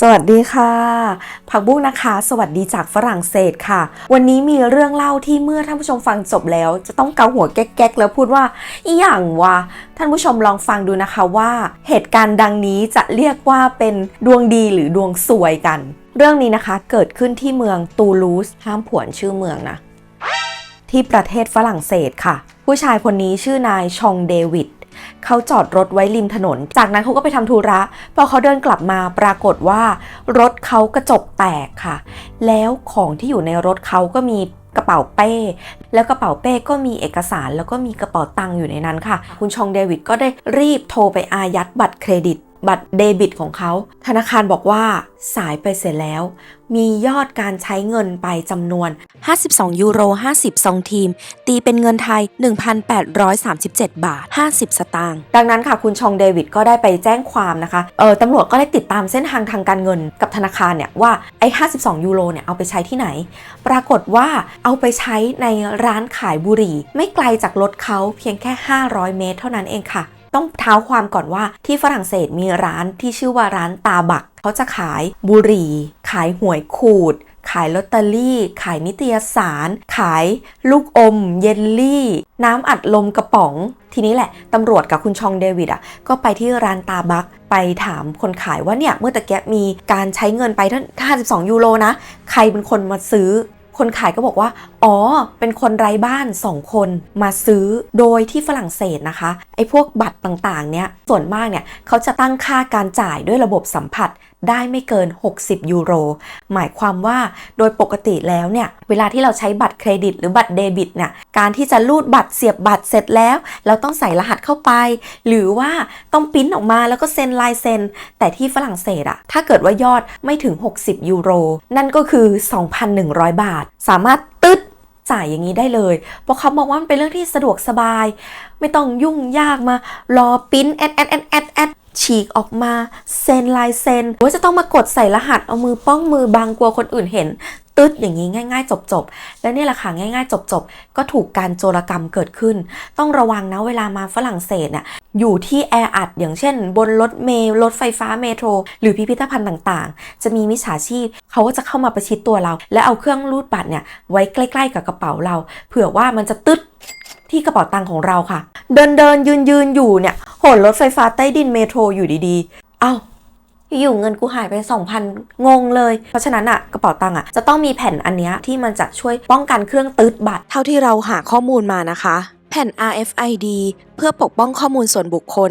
สวัสดีค่ะ ผักบุ้งนะคะ สวัสดีจากฝรั่งเศสค่ะ วันนี้มีเรื่องเล่าที่เมื่อท่านผู้ชมฟังจบแล้ว จะต้องเกาหัวแก๊กๆ แล้วพูดว่าอีหยังวะท่านผู้ชมลองฟังดูนะคะว่า เหตุการณ์ดังนี้จะเรียกว่าเป็นดวงดีหรือดวงสวยกัน เรื่องนี้นะคะเกิดขึ้นที่เมืองตูลูสห้ามผวนชื่อเมืองนะ ที่ประเทศฝรั่งเศสค่ะ ผู้ชายคนนี้ชื่อนายชองเดวิด เขาจอดรถไว้ริมถนน จากนั้นเขาก็ไปทำธุระ พอเขาเดินกลับมาปรากฏว่า รถเขากระจกแตกค่ะ แล้วของที่อยู่ในรถเขาก็มีกระเป๋าเป้ แล้วกระเป๋าเป้ก็มีเอกสารแล้วก็มีกระเป๋าตังค์อยู่ในนั้นค่ะ คุณชองเดวิดก็ได้รีบโทรไปอายัดบัตรเครดิต บัตรเดบิตของเขา ธนาคารบอกว่าสายไปเสร็จแล้ว มียอดการใช้เงินไปจำนวน 52 ยูโร 50 ซองทีม ตีเป็นเงินไทย 1,837 บาท 50 สตางค์ ดังนั้นค่ะคุณชองเดวิดก็ได้ไปแจ้งความนะคะ เออตำรวจก็ได้ติดตามเส้นทางทางการเงินกับธนาคารเนี่ยว่าไอ้ 52 ยูโรเนี่ยเอาไปใช้ที่ไหน ปรากฏว่าเอาไปใช้ในร้านขายบุหรี่ ไม่ไกลจากรถเขาเพียงแค่ 500 เมตร เท่านั้นเองค่ะ ต้องเท้าความก่อนว่าที่ฝรั่งเศสมีร้านที่ชื่อว่าร้านตาบัก เขาจะขายบุหรี่ ขายหวยขูด ขายลอตเตอรี่ ขายนิตยสาร ขายลูกอม เยลลี่ น้ำอัดลมกระป๋อง ทีนี้แหละตำรวจกับคุณชองเดวิดอะก็ไปที่ร้านตาบักไปถามคนขายว่าเนี่ยเมื่อตะแกะมีการใช้เงินไปทั้ง52 ยูโรนะ ใครเป็นคนมาซื้อ คนขายก็บอกว่า อ๋อ เป็นคนไร้บ้าน 2 คนมาซื้อโดยที่ฝรั่งเศสนะคะ ไอ้พวกบัตรต่างๆ เนี่ย ส่วนมากเนี่ยเขาจะตั้งค่าการจ่ายด้วยระบบสัมผัส ได้ไม่เกิน 60 ยูโร หมายความว่าโดยปกติแล้วเนี่ย เวลาที่เราใช้บัตรเครดิต หรือบัตรเดบิตเนี่ย การที่จะรูดบัตรเสียบบัตรเสร็จแล้ว เราต้องใส่รหัสเข้าไป หรือว่าต้องปิ้นออกมาแล้วก็เซ็นลายเซ็น แต่ที่ฝรั่งเศสอะถ้าเกิดว่ายอดไม่ถึง 60 ยูโร นั่นก็คือ 2,100 บาท สามารถตึ๊ด จ่ายอย่างนี้ได้เลย เพราะเขามองว่ามันเป็นเรื่องที่สะดวกสบาย ไม่ต้องยุ่งยากมารอปิ้นแอดแอดแอดแอดแอดฉีกออกมาเซ็นลายเซ็นหรือว่าจะต้องมากดใส่รหัสเอามือป้องมือบางกลัวคนอื่นเห็น ตึ๊ดอย่างนี้ง่าย ๆ จบๆ และนี่แหละค่ะง่ายๆ จบๆ ก็ถูกการโจรกรรมเกิดขึ้น ต้องระวังนะเวลามาฝรั่งเศสเนี่ยอยู่ที่แออัดอย่างเช่น บนรถเมล์รถไฟฟ้าเมโทร หรือพิพิธภัณฑ์ต่างๆ จะมีมิจฉาชีพ เขาก็จะเข้ามาประชิดตัวเรา และเอาเครื่องรูดบัตรเนี่ยไว้ใกล้ๆ กับกระเป๋าเรา เผื่อว่ามันจะตึ๊ดที่กระเป๋าตังค์ของเราค่ะ เดินเดินยืนยืนอยู่เนี่ยโหนรถไฟฟ้าใต้ดินเมโทรอยู่ดีๆ เอ้า อยู่เงินกูหายไป 2,000 งงเลย เพราะฉะนั้นอะกระเป๋าตังค์อะจะต้องมีแผ่นอันเนี้ยที่มันจะช่วยป้องกันเครื่องตืดบัตร เท่าที่เราหาข้อมูลมานะคะแผ่น RFID เพื่อปกป้องข้อมูลส่วนบุคคล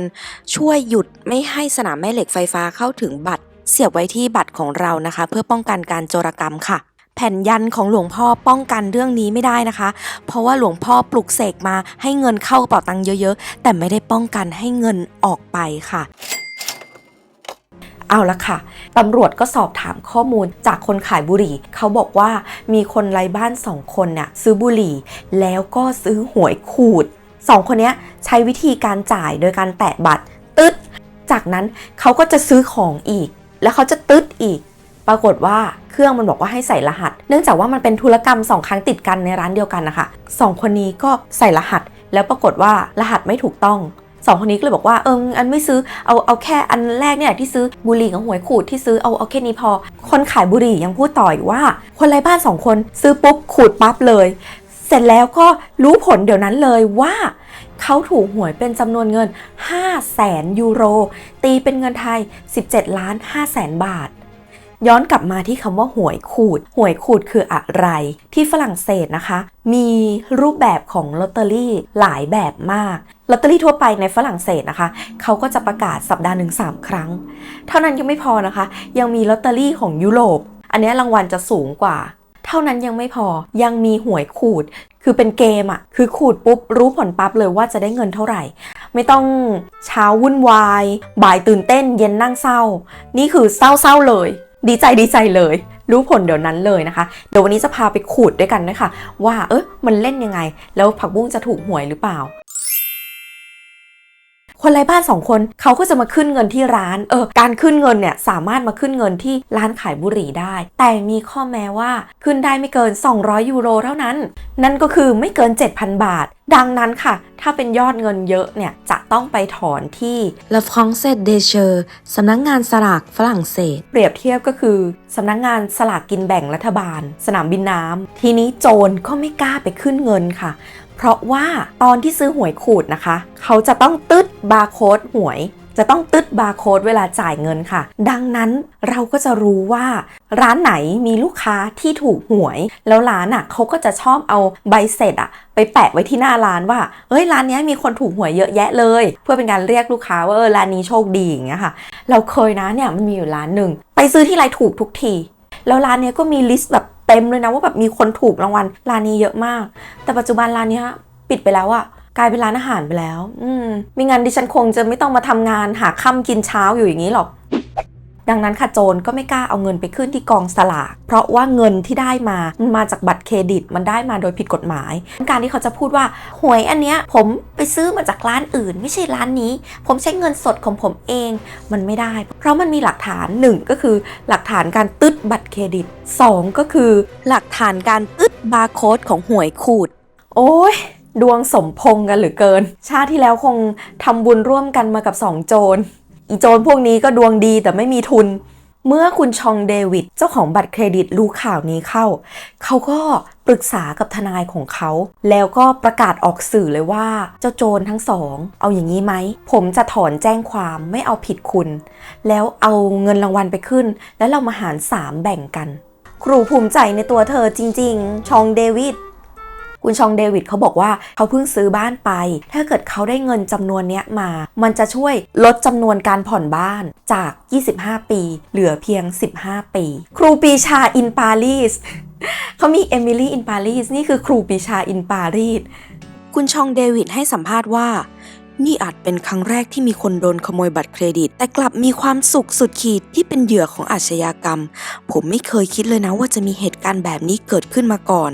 ช่วยหยุดไม่ให้สนามแม่เหล็กไฟฟ้าเข้าถึงบัตร เสียบไว้ที่บัตรของเรานะคะ เพื่อป้องกันการโจรกรรมค่ะ แผ่นยันของหลวงพ่อป้องกันเรื่องนี้ไม่ได้นะคะ เพราะว่าหลวงพ่อปลุกเสกมาให้เงินเข้ากระเป๋าตังค์เยอะ ๆ แต่ไม่ได้ป้องกันให้เงินออกไปค่ะ เอาละค่ะตำรวจก็สอบถามข้อมูลจากคนขายบุหรี่ เขาบอกว่ามีคนไร้บ้านสองคนเนี่ยซื้อบุหรี่ แล้วก็ซื้อหวยขูดสองคนนี้ใช้วิธีการจ่ายโดยการแตะบัตรตึ๊ด จากนั้นเขาก็จะซื้อของอีก แล้วเขาจะตึ๊ดอีก ปรากฏว่าเครื่องมันบอกว่าให้ใส่รหัส เนื่องจากว่ามันเป็นธุรกรรมสองครั้งติดกันในร้านเดียวกันนะคะสองคนนี้ก็ใส่รหัส แล้วปรากฏว่ารหัสไม่ถูกต้อง สองคนนี้ก็เลยบอกว่าเอออันไม่ซื้อเอาเอาแค่อันแรกเนี่ยที่ซื้อบุหรี่กับหวยขูดที่ซื้อเอาเอาแค่นี้พอ คนขายบุหรี่ยังพูดต่ออีกว่า คนไร้บ้านสองคนซื้อปุ๊บขูดปั๊บเลย เสร็จแล้วก็รู้ผลเดี๋ยวนั้นเลยว่าเขาถูกหวยเป็นจำนวนเงิน 5 0 0แสนยูโร ตีเป็นเงินไทย 17 ล้าน 5 แสนบาท ย้อนกลับมาที่คำว่าหวยขูด หวยขูดคืออะไร ที่ฝรั่งเศสนะคะ มีรูปแบบของลอตเตอรี่หลายแบบมากลอตเตอรี่ทั่วไปในฝรั่งเศสนะคะ เขาก็จะประกาศสัปดาห์หนึ่งสามครั้ง เท่านั้นยังไม่พอนะคะ ยังมีลอตเตอรี่ของยุโรป อันนี้รางวัลจะสูงกว่า เท่านั้นยังไม่พอยังมีหวยขูด คือเป็นเกมอะคือขูดปุ๊บรู้ผลปั๊บเลยว่าจะได้เงินเท่าไหร่ ไม่ต้องเช้าวุ่นวาย บ่ายตื่นเต้นเย็นนั่งเศร้า นี่คือเศร้าๆเลย ดีใจดีใจเลย รู้ผลเดี๋ยวนั้นเลยนะคะ เดี๋ยววันนี้จะพาไปขูดด้วยกันนะคะว่าเออมันเล่นยังไง แล้วผักบุ้งจะถูกหวยหรือเปล่า คนไร้บ้านสองคนเขาก็จะมาขึ้นเงินที่ร้านเออการขึ้นเงินเนี่ยสามารถมาขึ้นเงินที่ร้านขายบุหรี่ได้ แต่มีข้อแม้ว่าขึ้นได้ไม่เกิน 200 ยูโรเท่านั้น นั่นก็คือไม่เกิน 7,000 บาท ดังนั้นค่ะ ถ้าเป็นยอดเงินเยอะเนี่ยจะต้องไปถอนที่ La Française des Jeux สำนักงงานสลากฝรั่งเศส เปรียบเทียบก็คือสำนักงงานสลากกินแบ่งรัฐบาล สนามบินน้ำทีนี้โจรก็ไม่กล้าไปขึ้นเงินค่ะ เพราะว่าตอนที่ซื้อหวยขูดนะคะ เขาจะต้องตึดบาร์โค้ดหวย จะต้องตึดบาร์โค้ดเวลาจ่ายเงินค่ะ ดังนั้นเราก็จะรู้ว่าร้านไหนมีลูกค้าที่ถูกหวย แล้วร้านอะเขาก็จะชอบเอาใบเสร็จอะ ไปแปะไว้ที่หน้าร้านว่าเฮ้ยร้านนี้มีคนถูกหวยเยอะแยะเลย เพื่อเป็นการเรียกลูกค้าว่าเออร้านนี้โชคดีอย่างเงี้ยค่ะ เราเคยนะเนี่ยมันมีอยู่ร้านหนึ่งไปซื้อที่ไรถูกทุกที แล้วร้านนี้ก็มีลิสต์แบบ เต็มเลยนะว่าแบบมีคนถูกรางวัลร้านนี้เยอะมาก แต่ปัจจุบันร้านนี้ปิดไปแล้วอะกลายเป็นร้านอาหารไปแล้ว อืมไม่งั้นดิฉันคงจะไม่ต้องมาทำงานหาค่ากินเช้าอยู่อย่างนี้หรอก ดังนั้นค่ะโจรก็ไม่กล้าเอาเงินไปขึ้นที่กองสลาก เพราะว่าเงินที่ได้มา มันมาจากบัตรเครดิต มันได้มาโดยผิดกฎหมาย การที่เขาจะพูดว่าหวยอันเนี้ยผมไปซื้อมาจากร้านอื่น ไม่ใช่ร้านนี้ ผมใช้เงินสดของผมเอง มันไม่ได้ เพราะมันมีหลักฐานหนึ่งก็คือหลักฐานการตึดบัตรเครดิตสองก็คือ หลักฐานการตึดบาร์โค้ดของหวยขูด โอ้ยดวงสมพงกันหลือเกิน ชาติที่แล้วคงทำบุญร่วมกันมากับสองโจร อีโจรพวกนี้ก็ดวงดีแต่ไม่มีทุน เมื่อคุณชองเดวิดเจ้าของบัตรเครดิตรู้ข่าวนี้เข้า เขาก็ปรึกษากับทนายของเขา แล้วก็ประกาศออกสื่อเลยว่าเจ้าโจรทั้งสอง เอาอย่างนี้ไหม ผมจะถอนแจ้งความไม่เอาผิดคุณ แล้วเอาเงินรางวัลไปขึ้น แล้วเรามาหารสามแบ่งกัน ครูภูมิใจในตัวเธอจริง ๆ ชองเดวิด คุณชองเดวิดเขาบอกว่าเขาเพิ่งซื้อบ้านไป ถ้าเกิดเขาได้เงินจำนวนเนี้ยมา มันจะช่วยลดจำนวนการผ่อนบ้านจาก 25 ปี เหลือเพียง 15 ปี ครูปีชาอินปารีสเขามีเอมิลี่อินปารีสนี่คือครูปีชาอินปารีสคุณชองเดวิดให้สัมภาษณ์ว่า นี่อาจเป็นครั้งแรกที่มีคนโดนขโมยบัตรเครดิต แต่กลับมีความสุขสุดขีดที่เป็นเหยื่อของอาชญากรรม ผมไม่เคยคิดเลยนะว่าจะมีเหตุการณ์แบบนี้เกิดขึ้นมาก่อน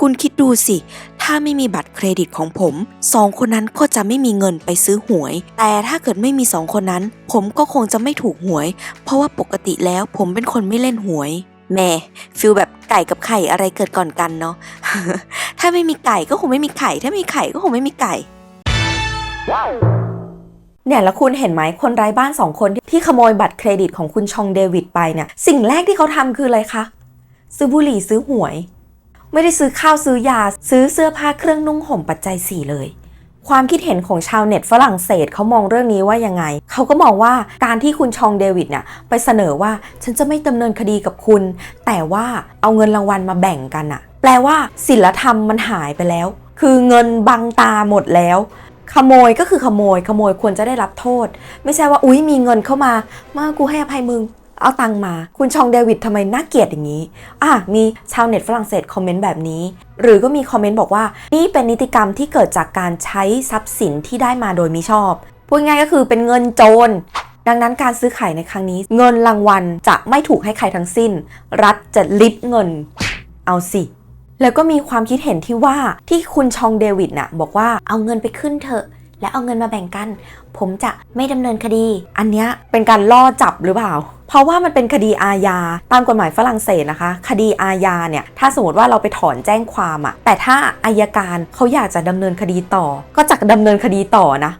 คุณคิดดูสิ ถ้าไม่มีบัตรเครดิตของผมสองคนนั้นก็จะไม่มีเงินไปซื้อหวย แต่ถ้าเกิดไม่มีสองคนนั้น ผมก็คงจะไม่ถูกหวย เพราะว่าปกติแล้วผมเป็นคนไม่เล่นหวยแม่ฟิลแบบไก่กับไข่อะไรเกิดก่อนกันเนาะถ้าไม่มีไก่ก็คงไม่มีไข่ ถ้ามีไข่ก็คงไม่มีไก่ เนี่ยแล้วคุณเห็นไหมคนไร้บ้านสองคนที่ที่ขโมยบัตรเครดิตของคุณชองเดวิดไปเนี่ยสิ่งแรกที่เขาทำคืออะไรคะซื้อบุหรี่ซื้อหวย ไม่ได้ซื้อข้าวซื้อยา ซื้อเสื้อผ้าเครื่องนุ่งห่มปัจจัยสี่เลย ความคิดเห็นของชาวเน็ตฝรั่งเศสเขามองเรื่องนี้ว่ายังไง เขาก็มองว่าการที่คุณชองเดวิดเนี่ยไปเสนอว่าฉันจะไม่ดำเนินคดีกับคุณ แต่ว่าเอาเงินรางวัลมาแบ่งกันอะแปลว่าศีลธรรมมันหายไปแล้ว คือเงินบังตาหมดแล้ว ขโมยก็คือขโมย ขโมยควรจะได้รับโทษ ไม่ใช่ว่าอุ๊ยมีเงินเข้ามา มากูให้อภัยมึง เอาตังมา คุณชองเดวิดทำไมน่าเกลียดอย่างนี้ อะมีชาวเน็ตฝรั่งเศสคอมเมนต์แบบนี้ หรือก็มีคอมเมนต์บอกว่า นี่เป็นนิติกรรมที่เกิดจากการใช้ทรัพย์สินที่ได้มาโดยมิชอบ พูดง่ายก็คือเป็นเงินโจรดังนั้นการซื้อขายในครั้งนี้ เงินรางวัลจะไม่ถูกให้ใครทั้งสิ้น รัฐจะลิบเงิน เอาสิ แล้วก็มีความคิดเห็นที่ว่าที่คุณชองเดวิดน่ะบอกว่าเอาเงินไปขึ้นเถอะ แล้วเอาเงินมาแบ่งกัน ผมจะไม่ดำเนินคดี อันเนี้ยเป็นการล่อจับหรือเปล่าเพราะว่ามันเป็นคดีอาญาตามกฎหมายฝรั่งเศสนะคะ คดีอาญาเนี่ยถ้าสมมติว่าเราไปถอนแจ้งความอะแต่ถ้าอายการเขาอยากจะดำเนินคดีต่อ ก็จะดำเนินคดีต่อนะ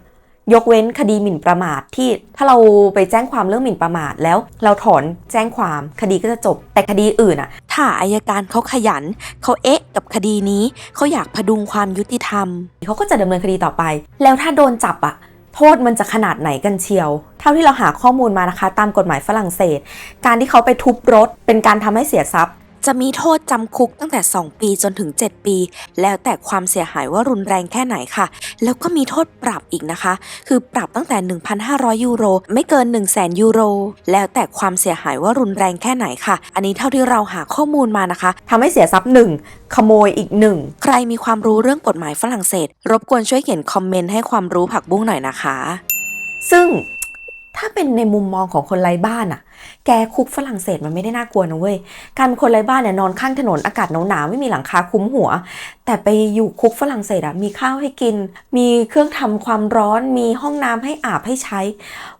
ยกเว้นคดีหมิ่นประมาทที่ถ้าเราไปแจ้งความเรื่องหมิ่นประมาทแล้ว เราถอนแจ้งความคดีก็จะจบ แต่คดีอื่นอะถ้าอายการเขาขยันเขาเอ๊ะกับคดีนี้เขาอยากพดุงความยุติธรรมเขาก็จะดำเนินคดีต่อไป แล้วถ้าโดนจับอะโทษมันจะขนาดไหนกันเชียว เท่าที่เราหาข้อมูลมานะคะ ตามกฎหมายฝรั่งเศส การที่เขาไปทุบรถเป็นการทำให้เสียทรัพย์ จะมีโทษจำคุกตั้งแต่ 2 ปีจนถึง 7 ปี แล้วแต่ความเสียหายว่ารุนแรงแค่ไหนค่ะ แล้วก็มีโทษปรับอีกนะคะ คือปรับตั้งแต่ 1,500 ยูโร ไม่เกิน 1 0 0 0 0 0ยูโร แล้วแต่ความเสียหายว่ารุนแรงแค่ไหนค่ะ อันนี้เท่าที่เราหาข้อมูลมานะคะ ทำให้เสียทรัพย์หนึ่งขโมยอีกหนึ่ง ใครมีความรู้เรื่องกฎหมายฝรั่งเศส รบกวนช่วยเขียนคอมเมนต์ให้ความรู้ผักบุ้งหน่อยนะคะ ซึ่ง ถ้าเป็นในมุมมองของคนไร้บ้านอะแกคุกฝรั่งเศสมันไม่ได้น่ากลัวนะเว้ย การเป็นคนไร้บ้านเนี่ยนอนข้างถนนอากาศหนาวๆไม่มีหลังคาคลุมหัว แต่ไปอยู่คุกฝรั่งเศสอะมีข้าวให้กิน มีเครื่องทำความร้อน มีห้องน้ำให้อาบให้ใช้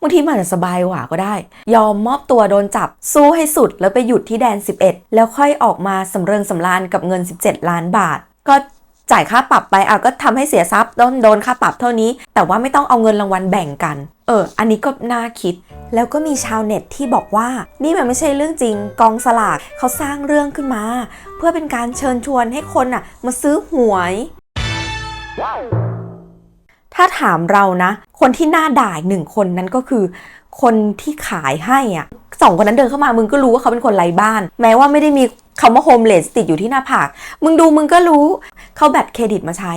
บางทีมันอาจจะสบายกว่าก็ได้ ยอมมอบตัวโดนจับสู้ให้สุดแล้วไปหยุดที่แดน 11 แล้วค่อยออกมาสำเริงสำราญกับเงิน 17 ล้านบาท ก็ จ่ายค่าปรับไปอะก็ทำให้เสียทรัพย์โดนโดนค่าปรับเท่านี้ แต่ว่าไม่ต้องเอาเงินรางวัลแบ่งกัน เออ อันนี้ก็น่าคิด แล้วก็มีชาวเน็ตที่บอกว่า นี่มันไม่ใช่เรื่องจริง กองสลากเขาสร้างเรื่องขึ้นมา เพื่อเป็นการเชิญชวนให้คนอะ มาซื้อหวย ถ้าถามเรานะ คนที่น่าด่าหนึ่งคนนั้นก็คือคนที่ขายให้อะสองคนนั้นเดินเข้ามามึงก็รู้ว่าเขาเป็นคนไร้บ้าน แม้ว่าไม่ได้มีคำว่าโฮมเลสติดอยู่ที่หน้าผาก มึงดูมึงก็รู้ เขาแบตเครดิตมาใช้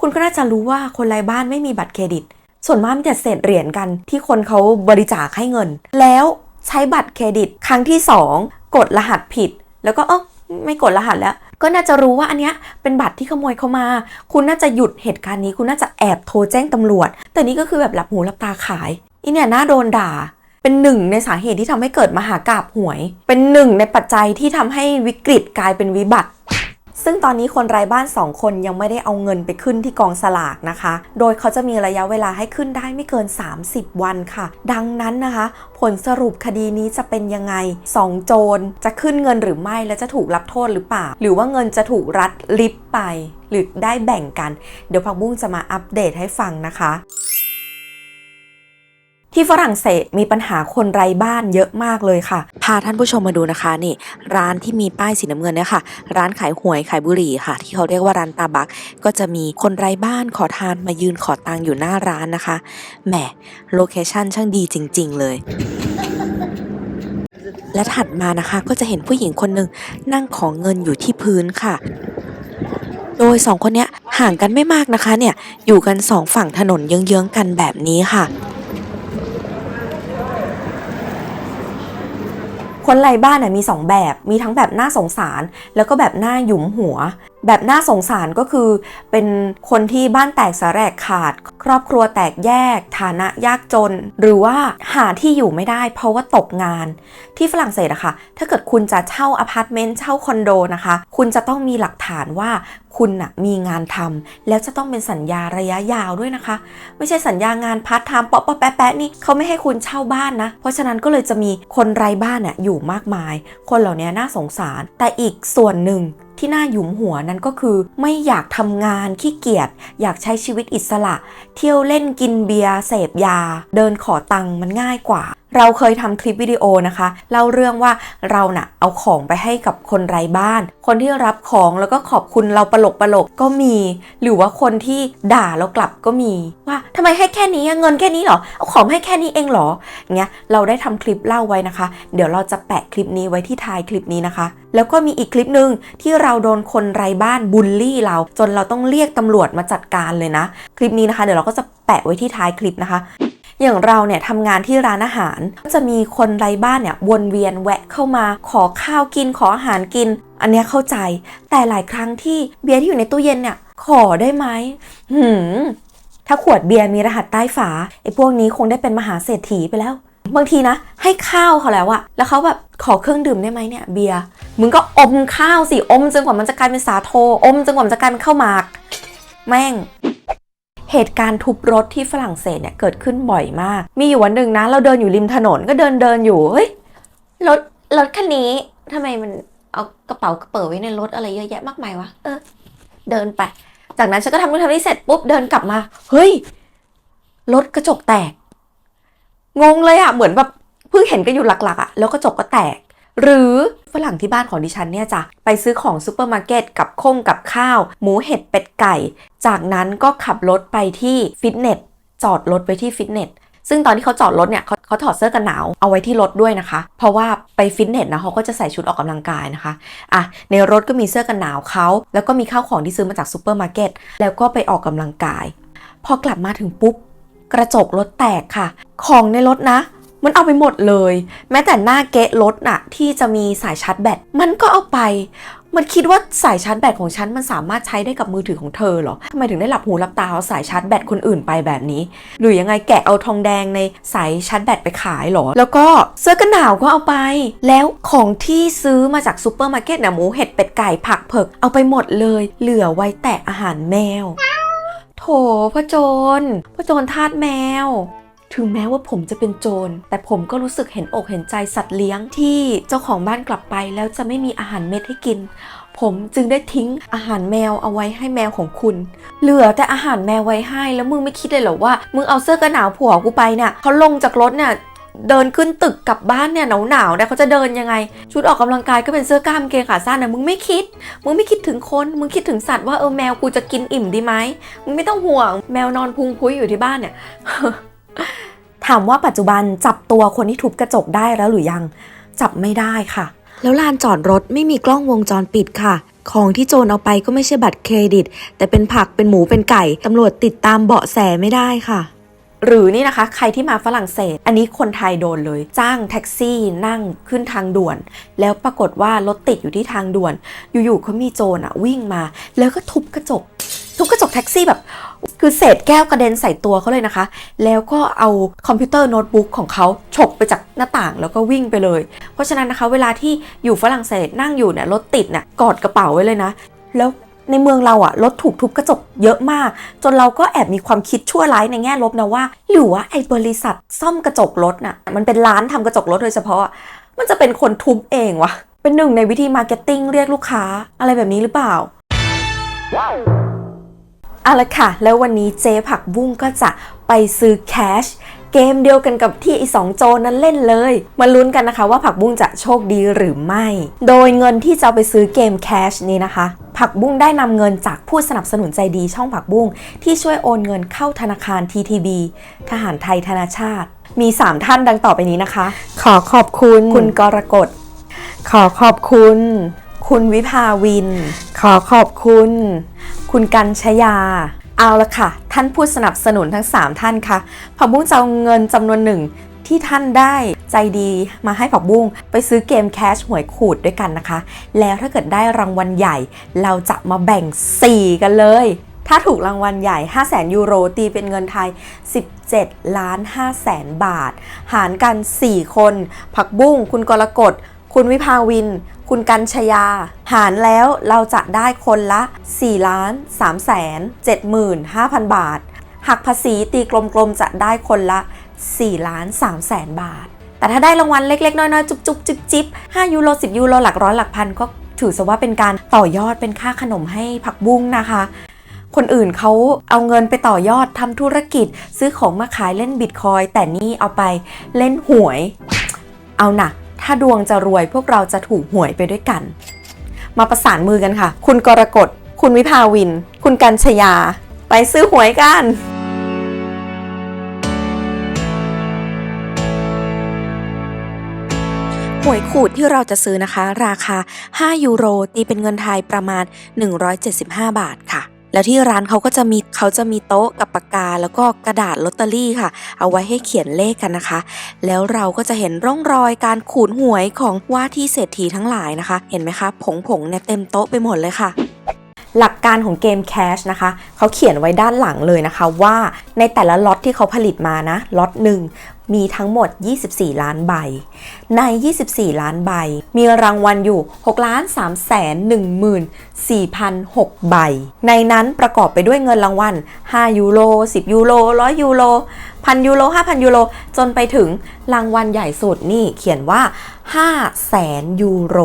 คุณก็น่าจะรู้ว่าคนไร้บ้านไม่มีบัตรเครดิต ส่วนมากมีแต่เศษเหรียญกันที่คนเขาบริจาคให้เงิน แล้วใช้บัตรเครดิต ครั้งที่สองกดรหัสผิด แล้วก็เออไม่กดรหัสแล้ว ก็น่าจะรู้ว่าอันเนี้ยเป็นบัตรที่ขโมยเข้ามา คุณน่าจะหยุดเหตุการณ์นี้ คุณน่าจะแอบโทรแจ้งตำรวจ แต่นี่ก็คือแบบหลับหูหลับตาขายอีเนี่ยน่าโดนด่า เป็นหนึ่งในสาเหตุที่ทำให้เกิดมหากราบหวย เป็นหนึ่งในปัจจัยที่ทำให้วิกฤตกลายเป็นวิบัติ ซึ่งตอนนี้คนไร้บ้าน 2 คนยังไม่ได้เอาเงินไปขึ้นที่กองสลากนะคะ โดยเขาจะมีระยะเวลาให้ขึ้นได้ไม่เกิน 30 วันค่ะ ดังนั้นนะคะ ผลสรุปคดีนี้จะเป็นยังไง 2 โจรจะขึ้นเงินหรือไม่และจะถูกรับโทษหรือเปล่า หรือว่าเงินจะถูกรัดลิบไป หรือได้แบ่งกัน เดี๋ยวพักบุ้งจะมาอัปเดตให้ฟังนะคะ ที่ฝรั่งเศสมีปัญหาคนไร้บ้านเยอะมากเลยค่ะ พาท่านผู้ชมมาดูนะคะนี่ ร้านที่มีป้ายสีน้ำเงินเนี่ยค่ะ ร้านขายหวยขายบุหรี่ค่ะ ที่เขาเรียกว่าร้านตาบัก ก็จะมีคนไร้บ้านขอทานมายืนขอตังค์อยู่หน้าร้านนะคะแหมโลเคชั่นช่างดีจริง ๆ เลยและถัดมานะคะก็จะเห็นผู้หญิงคนหนึ่งนั่งของเงินอยู่ที่พื้นค่ะ โดยสองคนเนี้ยห่างกันไม่มากนะคะเนี่ยอยู่กันสองฝั่งถนนเยื้องๆกันแบบนี้ค่ะ คนไร้บ้านน่ะมี 2 แบบ มีทั้งแบบน่าสงสาร แล้วก็แบบน่าหยุมหัว แบบน่าสงสารก็คือ เป็นคนที่บ้านแตกสาแหรกขาด ครอบครัวแตกแยก ฐานะยากจน หรือว่าหาที่อยู่ไม่ได้ เพราะว่าตกงาน ที่ฝรั่งเศสอะค่ะ ถ้าเกิดคุณจะเช่าอพาร์ตเมนต์เช่าคอนโดนะคะ คุณจะต้องมีหลักฐานว่าคุณน่ะมีงานทำแล้วจะต้องเป็นสัญญาระยะยาวด้วยนะคะ ไม่ใช่สัญญางานพาร์ทไทม์เปาะๆแปะนี่เขาไม่ให้คุณเช่าบ้านนะ เพราะฉะนั้นก็เลยจะมีคนไร้บ้านน่ะอยู่มากมาย คนเหล่านี้น่าสงสาร แต่อีกส่วนหนึ่ง ที่น่าหยุมหัวนั้นก็คือ ไม่อยากทำงานขี้เกียจอยากใช้ชีวิตอิสระ เที่ยวเล่นกินเบียร์เสพยา เดินขอตังค์มันง่ายกว่า เราเคยทำคลิปวิดีโอนะคะเล่าเรื่องว่าเราน่ะเอาของไปให้กับคนไร้บ้าน คนที่รับของแล้วก็ขอบคุณเราปลกปลกๆก็มี หรือว่าคนที่ด่าเรากลับก็มีว่าทำไมให้แค่นี้เงินแค่นี้เหรอเอาของให้แค่นี้เองเหรอเงี้ยเราได้ทำคลิปเล่าไว้นะคะ เดี๋ยวเราจะแปะคลิปนี้ไว้ที่ท้ายคลิปนี้นะคะ แล้วก็มีอีกคลิปหนึ่งที่เราโดนคนไร้บ้านบูลลี่เรา จนเราต้องเรียกตำรวจมาจัดการเลยนะ คลิปนี้นะคะ เดี๋ยวเราก็จะแปะไว้ที่ท้ายคลิปนะคะ อย่างเราเนี่ยทำงานที่ร้านอาหาร ก็จะมีคนไร้บ้านเนี่ยวนเวียนแวะเข้ามา ขอข้าวกินขออาหารกิน อันนี้เข้าใจ แต่หลายครั้งที่เบียร์ที่อยู่ในตู้เย็นเนี่ยขอได้ไหมหืมถ้าขวดเบียร์มีรหัสใต้ฝาไอ้พวกนี้คงได้เป็นมหาเศรษฐีไปแล้ว บางทีนะ ให้ข้าวเขาแล้วอะแล้วเขาแบบขอเครื่องดื่มได้ไหมเนี่ยเบียร์มึงก็อมข้าวสิอมจนกว่ามันจะกลายเป็นสาโทอมจนกว่ามันจะกลายเป็นข้าวหมาก แม่ง เหตุการณ์ทุบรถที่ฝรั่งเศสเนี่ยเกิดขึ้นบ่อยมาก มีอยู่วันหนึ่งนะ เราเดินอยู่ริมถนนก็เดินเดินอยู่เฮ้ยรถรถคันนี้ทำไมมันเอากระเป๋ากระเป๋าไว้ในรถอะไรเยอะแยะมากมายวะเออ เดินไป จากนั้นฉันก็ทำนู่นทำนี่เสร็จปุ๊บเดินกลับมา เฮ้ยรถกระจกแตก งงเลยอะเหมือนแบบเพิ่งเห็นกันอยู่หลักๆอะแล้วกระจกก็แตก หรือ ฝรั่งที่บ้านของดิฉันเนี่ยจ้ะไปซื้อของซูเปอร์มาร์เก็ตกับข้งกับข้าว หมูเห็ดเป็ดไก่ จากนั้นก็ขับรถไปที่ฟิตเนสจอดรถไว้ที่ฟิตเนสซึ่งตอนที่เขาจอดรถเนี่ยเขาเขาถอดเสื้อกันหนาวเอาไว้ที่รถด้วยนะคะ เพราะว่าไปฟิตเนสนะเขาก็จะใส่ชุดออกกำลังกายนะคะอะในรถก็มีเสื้อกันหนาวเขาแล้วก็มีข้าวของที่ซื้อมาจากซูเปอร์มาร์เก็ตแล้วก็ไปออกกำลังกาย พอกลับมาถึงปุ๊บกระจกรถแตกค่ะ ของในรถนะ มันเอาไปหมดเลย แม้แต่หน้าเกะรถน่ะที่จะมีสายชาร์จแบตมันก็เอาไป มันคิดว่าสายชาร์จแบตของฉันมันสามารถใช้ได้กับมือถือของเธอเหรอทำไมถึงได้หลับหูหลับตาเอาสายชาร์จแบตคนอื่นไปแบบนี้ หรือยังไงแกะเอาทองแดงในสายชาร์จแบตไปขายเหรอ แล้วก็เสื้อกันหนาวก็เอาไป แล้วของที่ซื้อมาจากซูเปอร์มาร์เก็ตเนี่ยหมูเห็ดเป็ดไก่ผักเผือกเอาไปหมดเลย เหลือไว้แต่อาหารแมว โถพ่อโจรพ่อโจรทาสแมว ถึงแม้ว่าผมจะเป็นโจร แต่ผมก็รู้สึกเห็นอกเห็นใจสัตว์เลี้ยงที่เจ้าของบ้านกลับไปแล้วจะไม่มีอาหารเม็ดให้กิน ผมจึงได้ทิ้งอาหารแมวเอาไว้ให้แมวของคุณ เหลือแต่อาหารแมวไว้ให้แล้วมึงไม่คิดเลยเหรอว่า มึงเอาเสื้อกันหนาวผัวกูไปเนี่ย เขาลงจากรถเนี่ยเดินขึ้นตึกกลับบ้านเนี่ยหนาวๆเนี่ยเขาจะเดินยังไง ชุดออกกำลังกายก็เป็นเสื้อกล้ามเกงขาสั้นนะมึงไม่คิด มึงไม่คิดถึงคน มึงคิดถึงสัตว์ว่าเออแมวกูจะกินอิ่มดีไหมมึงไม่ต้องห่วง แมวนอนพุงพุ้ยอยู่ที่บ้านเนี่ย ถามว่าปัจจุบันจับตัวคนที่ทุบกระจกได้แล้วหรือยัง จับไม่ได้ค่ะ แล้วลานจอดรถไม่มีกล้องวงจรปิดค่ะ ของที่โจรเอาไปก็ไม่ใช่บัตรเครดิต แต่เป็นผักเป็นหมูเป็นไก่ตำรวจติดตามเบาะแสไม่ได้ค่ะ หรือนี่นะคะ ใครที่มาฝรั่งเศส อันนี้คนไทยโดนเลย จ้างแท็กซี่นั่งขึ้นทางด่วน แล้วปรากฏว่ารถติดอยู่ที่ทางด่วน อยู่ๆเขามีโจรอะวิ่งมา แล้วก็ทุบกระจก ทุบกระจกแท็กซี่แบบ คือเศษแก้วกระเด็นใส่ตัวเขาเลยนะคะ แล้วก็เอาคอมพิวเตอร์โน้ตบุ๊กของเขาฉกไปจากหน้าต่างแล้วก็วิ่งไปเลย เพราะฉะนั้นนะคะ เวลาที่อยู่ฝรั่งเศสนั่งอยู่เนี่ยรถติดเนี่ยกอดกระเป๋าไว้เลยนะ แล้วในเมืองเราอะรถถูกทุบกระจกเยอะมาก จนเราก็แอบมีความคิดชั่วร้ายในแง่ลบนะว่าหรือว่าไอ้บริษัทซ่อมกระจกรถน่ะมันเป็นร้านทำกระจกรถโดยเฉพาะอะมันจะเป็นคนทุบเองวะเป็นหนึ่งในวิธีมาร์เก็ตติ้งเรียกลูกค้าอะไรแบบนี้หรือเปล่า เอาละค่ะ แล้ววันนี้เจ๊ผักบุ้งก็จะไปซื้อแคชเกมเดียวกันกับที่ไอสองโจรนั้นเล่นเลย มาลุ้นกันนะคะว่าผักบุ้งจะโชคดีหรือไม่ โดยเงินที่จะเอาไปซื้อเกมแคชนี้นะคะ ผักบุ้งได้นำเงินจากผู้สนับสนุนใจดีช่องผักบุ้งที่ช่วยโอนเงินเข้าธนาคาร TTB ทหารไทยธนาชาติ มี 3 ท่านดังต่อไปนี้นะคะ ขอขอบคุณ คุณกรกฎ ขอขอบคุณ คุณวิภาวิน ขอขอบคุณ คุณกัญชยา เอาละค่ะ ท่านผู้สนับสนุนทั้ง 3 ท่านค่ะผักบุ้งจะเอาเงินจำนวนหนึ่งที่ท่านได้ใจดีมาให้ผักบุ้งไปซื้อเกมแคชหวยขูดด้วยกันนะคะ แล้วถ้าเกิดได้รางวัลใหญ่ เราจะมาแบ่ง 4 กันเลย ถ้าถูกรางวัลใหญ่ 5 0 0 0 0 0ยูโรตีเป็นเงินไทย 17 ล้าน5แสนบาท หารกัน 4 คน ผักบุ้ง คุณกรกฎ คุณวิภาวิน คุณกัญชยา หารแล้วเราจะได้คนละ 4 ล้าน3แสน75,000 บาท หักภาษีตีกลมๆ จะได้คนละ 4 ล้าน3แสนบาท แต่ถ้าได้รางวัลเล็ก ๆ น้อยๆ จุ๊บๆ จิ๊บๆ5ยูโร10 ยูโรหลักร้อยหลักพันก็ถือซะว่าเป็นการต่อยอดเป็นค่าขนมให้ผักบุ้งนะคะ คนอื่นเขาเอาเงินไปต่อยอดทำธุรกิจ ซื้อของมาขายเล่นบิตคอยแต่นี่เอาไปเล่นหวย เอาหนะ ถ้าดวงจะรวยพวกเราจะถูกหวยไปด้วยกัน มาประสานมือกันค่ะ คุณกรกฎ คุณวิภาวิน คุณกัญชยา ไปซื้อหวยกันหวยขูดที่เราจะซื้อนะคะ ราคา 5 ยูโรตีเป็นเงินไทยประมาณ 175 บาทค่ะ แล้วที่ร้านเขาก็จะมีเขาจะมีโต๊ะกับปากกา แล้วก็กระดาษลอตเตอรี่ค่ะ เอาไว้ให้เขียนเลขกันนะคะ แล้วเราก็จะเห็นร่องรอยการขูดหวยของว่าที่เศรษฐีทั้งหลายนะคะ เห็นไหมคะผงผงๆเนี่ยเต็มโต๊ะไปหมดเลยค่ะหลักการของเกมแคชนะคะเขาเขียนไว้ด้านหลังเลยนะคะว่าในแต่ละล็อตที่เขาผลิตมานะล็อตหนึ่ง มีทั้งหมด 24 ล้านใบ ใน 24 ล้านใบ มีรางวัลอยู่ 6 ล้าน3แสน1หมื่น4,006 ใบ ในนั้นประกอบไปด้วยเงินรางวัล 5 ยูโร 10 ยูโร 100 ยูโร 1,000 ยูโร 5,000 ยูโร จนไปถึงรางวัลใหญ่สุดนี่เขียนว่า 5 แสนยูโร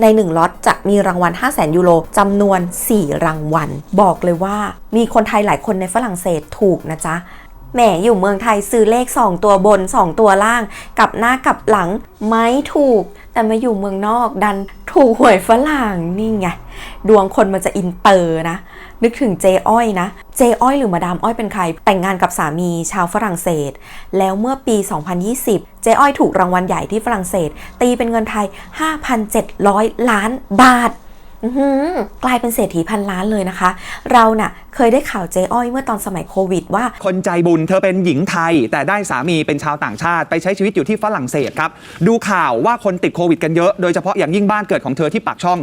ใน 1ล็อตจะมีรางวัล 5 0 0 0 0 0ยูโรจำนวน 4 รางวัล บอกเลยว่ามีคนไทยหลายคนในฝรั่งเศสถูกนะจ๊ะ แหมอยู่เมืองไทยซื้อเลข 2 ตัวบน 2 ตัวล่าง กลับหน้ากลับหลังไม่ถูก แต่มาอยู่เมืองนอกดันถูกหวยฝรั่งนี่ไง ดวงคนมันจะอินเตอร์นะ นึกถึงเจอ้อยนะ เจอ้อยหรือมาดามอ้อยเป็นใคร แต่งงานกับสามีชาวฝรั่งเศส แล้วเมื่อปี 2020 เจอ้อยถูกรางวัลใหญ่ที่ฝรั่งเศส ตีเป็นเงินไทย 5,700 ล้านบาทอื้อหือ กลายเป็นเศรษฐีพันล้านเลยนะคะ เราน่ะเคยได้ข่าวเจ๊อ้อยเมื่อตอนสมัยโควิดว่า คนใจบุญเธอเป็นหญิงไทย แต่ได้สามีเป็นชาวต่างชาติ ไปใช้ชีวิตอยู่ที่ฝรั่งเศสครับ ดูข่าวว่าคนติดโควิดกันเยอะ โดยเฉพาะอย่างยิ่งบ้านเกิดของเธอที่ปากช่อง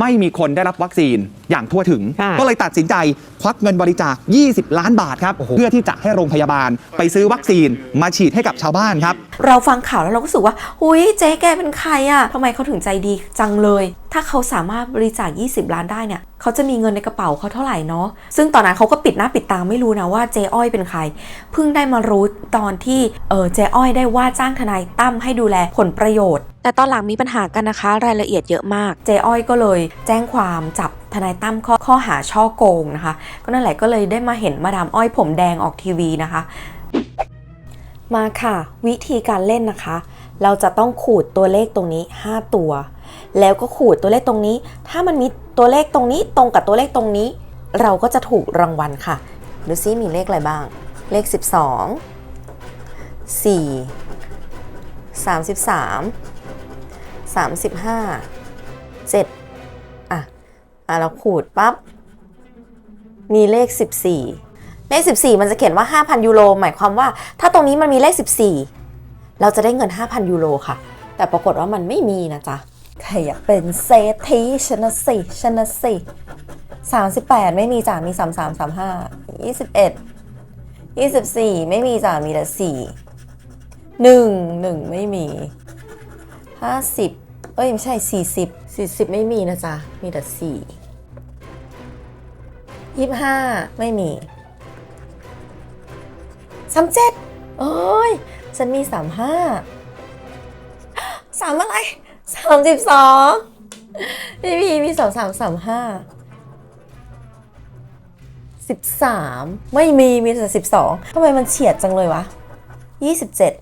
ไม่มีคนได้รับวัคซีนอย่างทั่วถึงค่ะก็เลยตัดสินใจควักเงินบริจาค 20 ล้านบาทครับเพื่อที่จะให้โรงพยาบาล ไปซื้อวัคซีนมาฉีดให้กับชาวบ้านครับเราฟังข่าวแล้วเราก็รู้สึกว่าหุยเจ๊แกเป็นใครอะทำไมเขาถึงใจดีจังเลยถ้าเขาสามารถบริจาค 20 ล้านได้เนี่ย เขาจะมีเงินในกระเป๋าเขาเท่าไหร่เนาะ ซึ่งตอนนั้นเขาก็ปิดหน้าปิดตาไม่รู้นะว่าเจ๊อ้อยเป็นใคร เพิ่งได้มารู้ตอนที่เออเจ๊อ้อยได้ว่าจ้างทนายตั้มให้ดูแลผลประโยชน์ แต่ตอนหลังมีปัญหากันนะคะ รายละเอียดเยอะมาก เจ๊อ้อยก็เลยแจ้งความจับทนายตั้มข้อข้อหาช่อโกงนะคะ ก็นั่นแหละก็เลยได้มาเห็นมาดามอ้อยผมแดงออกทีวีนะคะ มาค่ะ วิธีการเล่นนะคะ เราจะต้องขูดตัวเลขตรงนี้ 5 ตัว แล้วก็ขูดตัวเลขตรงนี้ ถ้ามันมีตัวเลขตรงนี้ตรงกับตัวเลขตรงนี้ เราก็จะถูกรางวัลค่ะ ดูซิมีเลขอะไรบ้าง เลข 12 4 33 35 7 อะอะเราขูดปั๊บ มีเลข 14 เลข 14 มันจะเขียนว่า 5,000 ยูโร หมายความว่า ถ้าตรงนี้มันมีเลข 14 เราจะได้เงิน 5,000 ยูโรค่ะ แต่ปรากฏว่ามันไม่มีนะจ๊ะ ใครอยากเป็นเซทีชนะสิชนะสิสามสิบแปดไม่มีจ่ามีสามสามสามห้ายี่สิบเอ็ดยี่สิบสี่ไม่มีจ่ามีแต่สี่หนึ่งหนึ่งไม่มีห้าสิบเอ้ย ไม่ใช่สี่สิบสี่สิบไม่มีนะจ๊ะ มีแต่สี่ยี่ห้าไม่มีสามเจ็ดโอ้ย ฉันมีสามห้าสามอะไร สามสิบสองพี่พีมีสองสามสามห้าสิบสามไม่มีมีแต่สิบสองทำไมมันเฉียดจังเลยวะยี่สิบเจ็ด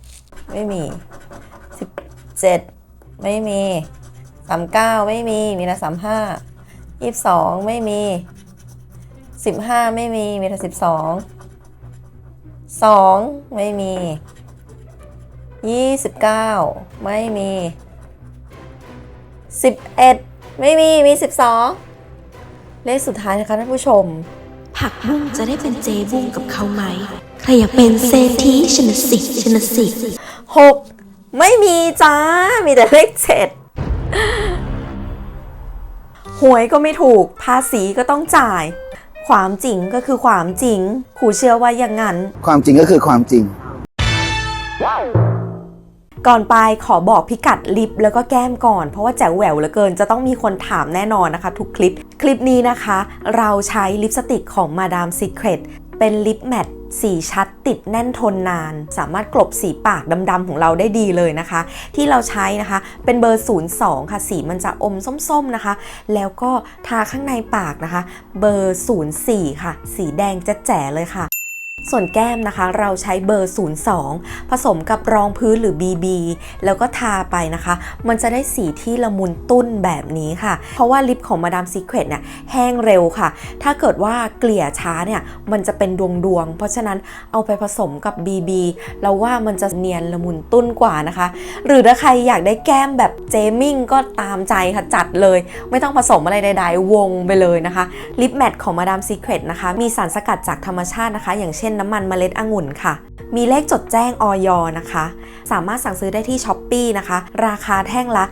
ไม่มีสิบเจ็ดไม่มีสามเก้าไม่มีมีแต่สามห้ายี่สิบสองไม่มีสิบห้าไม่มีมีแต่สิบสองสองไม่มียี่สิบเก้าไม่มี 11 ไม่มี มี 12 เลขสุดท้ายนะคะท่านผู้ชม ผักบุ้งจะได้เป็นเจบุ้งกับเขาไหม ใครอยากเป็นเศรษฐีชนะสิชนะสิ6ไม่มีจ้า มีแต่เลขเจ็ดหวยก็ไม่ถูก ภาษีก็ต้องจ่าย ความจริงก็คือความจริงครูเชื่อว่าอย่างนั้น ความจริงก็คือความจริง ก่อนไปขอบอกพิกัดลิปแล้วก็แก้มก่อน เพราะว่าแจ๋วแหววเหลือเกิน จะต้องมีคนถามแน่นอนนะคะ ทุกคลิป คลิปนี้นะคะ เราใช้ลิปสติกของมาดามซีเครตเป็นลิปแมตสีชัดติดแน่นทนนาน สามารถกลบสีปากดำๆของเราได้ดีเลยนะคะ ที่เราใช้นะคะเป็นเบอร์ 02 ค่ะ สีมันจะอมส้มๆนะคะ แล้วก็ทาข้างในปากนะคะ เบอร์ 04 ค่ะ สีแดงจะแจ๋เลยค่ะ ส่วนแก้มนะคะ เราใช้เบอร์ 02 ผสมกับรองพื้นหรือ BB แล้วก็ทาไปนะคะ มันจะได้สีที่ละมุนตุ้นแบบนี้ค่ะ เพราะว่าลิปของมาดามซีเครตเนี่ยแห้งเร็วค่ะ ถ้าเกิดว่าเกลี่ยช้าเนี่ย มันจะเป็นดวงดวงๆ เพราะฉะนั้นเอาไปผสมกับ BB เราว่ามันจะเนียนละมุนตุ้นกว่านะคะ หรือถ้าใครอยากได้แก้มแบบเจมิ่งก็ตามใจค่ะจัดเลย ไม่ต้องผสมอะไรใดๆ วงไปเลยนะคะลิปแมทของมาดามซีเครตนะคะมีสารสกัดจากธรรมชาตินะคะ อย่างเช่นน้ำมันเมล็ดองุ่นค่ะ มีเลขจดแจ้งออยนะคะ สามารถสั่งซื้อได้ที่ช้อปปีนะคะ ราคาแท่งละ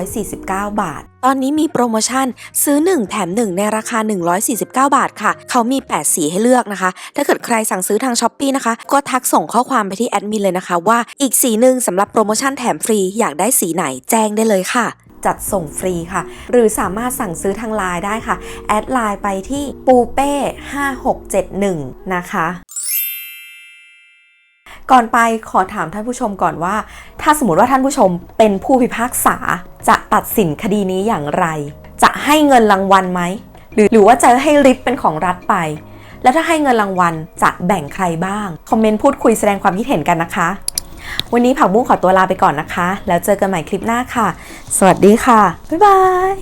149 บาท ตอนนี้มีโปรโมชั่นซื้อ 1 แถม 1 ในราคา 149 บาทค่ะ เขามี 8 สีให้เลือกนะคะ ถ้าเกิดใครสั่งซื้อทางช้อปปีนะคะ ก็ทักส่งข้อความไปที่แอดมินเลยนะคะว่าอีกสีหนึ่งสำหรับโปรโมชั่นแถมฟรีอยากได้สีไหนแจ้งได้เลยค่ะ จัดส่งฟรีค่ะ หรือสามารถสั่งซื้อทางไลน์ได้ค่ะ แอดไลน์ไปที่ปูเป้5671 นะคะก่อนไปขอถามท่านผู้ชมก่อนว่า ถ้าสมมติว่าท่านผู้ชมเป็นผู้พิพากษาจะตัดสินคดีนี้อย่างไร จะให้เงินรางวัลไหม หรือหรือว่าจะให้ริบเป็นของรัฐไป แล้วถ้าให้เงินรางวัลจะแบ่งใครบ้าง คอมเมนต์พูดคุยแสดงความคิดเห็นกันนะคะ วันนี้ผักบุ้งขอตัวลาไปก่อนนะคะ แล้วเจอกันใหม่คลิปหน้าค่ะ สวัสดีค่ะ บ๊ายบาย